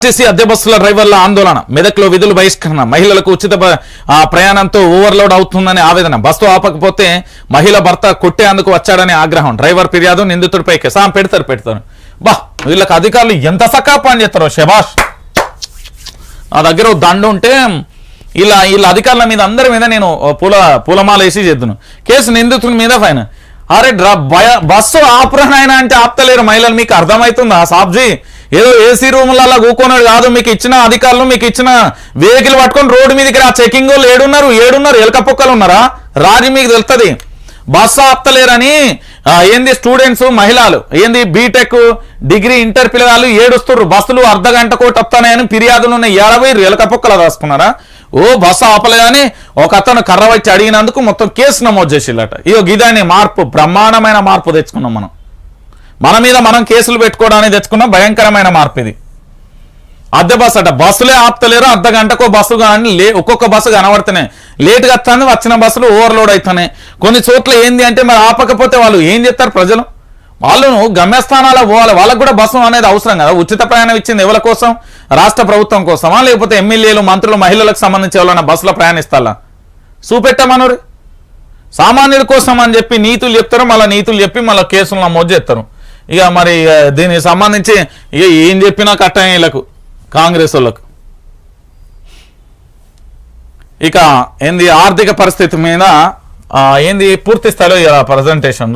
చేసి అద్దె బస్సుల డ్రైవర్ల ఆందోళన. మెదక్లో విధులు బహిష్కరణ. మహిళలకు ఉచిత ఆ, ప్రయాణంతో ఓవర్లోడ్ అవుతుందని ఆవేదన. బస్సు ఆపకపోతే మహిళ భర్త కొట్టేందుకు వచ్చాడని ఆగ్రహం. డ్రైవర్ ఫిర్యాదు నిందితుడిపై కేసాం పెడతారు పెడతారు. బా వీళ్ళకి అధికారులు ఎంత సకా పని చేస్తారో శభాష్. నా దగ్గర దండు ఉంటే ఇలా వీళ్ళ అధికారుల మీద అందరి మీద నేను పూల పూలమాల వేసి చేద్దును. కేసు నిందితుడి మీద ఫైన్. అరే డ్రా భయ- బస్సు అయినా అంటే ఆపుతలేరు మహిళలు మీకు అర్థమవుతుందా సాబ్జీ? ఏదో ఏసీ రూములలో కూకోనాడు కాదు మీకు ఇచ్చిన అధికారులు మీకు ఇచ్చిన వెహికల్ పట్టుకొని రోడ్డు మీదకి రా చెకింగ్ వాళ్ళు ఏడున్నారు ఏడున్నారు ఎలక పొక్కలు ఉన్నారా? రాజు మీకు తెలుస్తుంది బస్సు ఆపుతలేరని ఏంది స్టూడెంట్స్ మహిళలు? ఏంది బీటెక్ డిగ్రీ ఇంటర్ పిల్లగాళ్ళు ఏడుస్తున్నారు బస్సులు అర్ధ గంట కోటి వస్తానని ఫిర్యాదులు ఉన్నాయి. ఎనభై ఎలక పొక్కలు రాసుకున్నారా? ఓ బస్సు ఆపలేదని ఒక అతను కర్ర వచ్చి అడిగినందుకు మొత్తం కేసు నమోదు చేసిల్లట. ఇగో గిదాని మార్పు బ్రహ్మాండమైన మార్పు తెచ్చుకున్నాం మనం. మన మీద మనం కేసులు పెట్టుకోవడానికి తెచ్చుకున్న భయంకరమైన మార్పు ఇది. అద్దె బస్సు అట బస్సులే ఆపుతలేరు అర్ధ గంటకో బస్సు కానీ లే ఒక్కొక్క బస్సు కనబడుతున్నాయి. లేట్గా వస్తుంది వచ్చిన బస్సులు ఓవర్లోడ్ అవుతున్నాయి కొన్ని చోట్ల ఏంది అంటే మరి ఆపకపోతే వాళ్ళు ఏం చేస్తారు ప్రజలు? వాళ్ళు గమ్యస్థానాలకు పోవాలి. వాళ్ళకు కూడా బస్సు అనేది అవసరం కదా. ఉచిత ప్రయాణం ఇచ్చింది ఎవరి కోసం? రాష్ట్ర ప్రభుత్వం కోసమా? లేకపోతే ఎమ్మెల్యేలు మంత్రులు మహిళలకు సంబంధించి ఎవరైనా బస్సులో ప్రయాణిస్తారా? చూపెట్టమనురి సామాన్యుల కోసం అని చెప్పి నీతులు చెప్తారు. మళ్ళీ నీతులు చెప్పి మళ్ళీ కేసులు నమోదు చేస్తారు. ఇక మరి ఇక దీనికి సంబంధించి ఇక ఏం చెప్పినా కట్టం వీళ్ళకు కాంగ్రెస్ వాళ్ళకు. ఇక ఏంది ఆర్థిక పరిస్థితి మీద ఏంది పూర్తి స్థాయిలో ప్రజెంటేషన్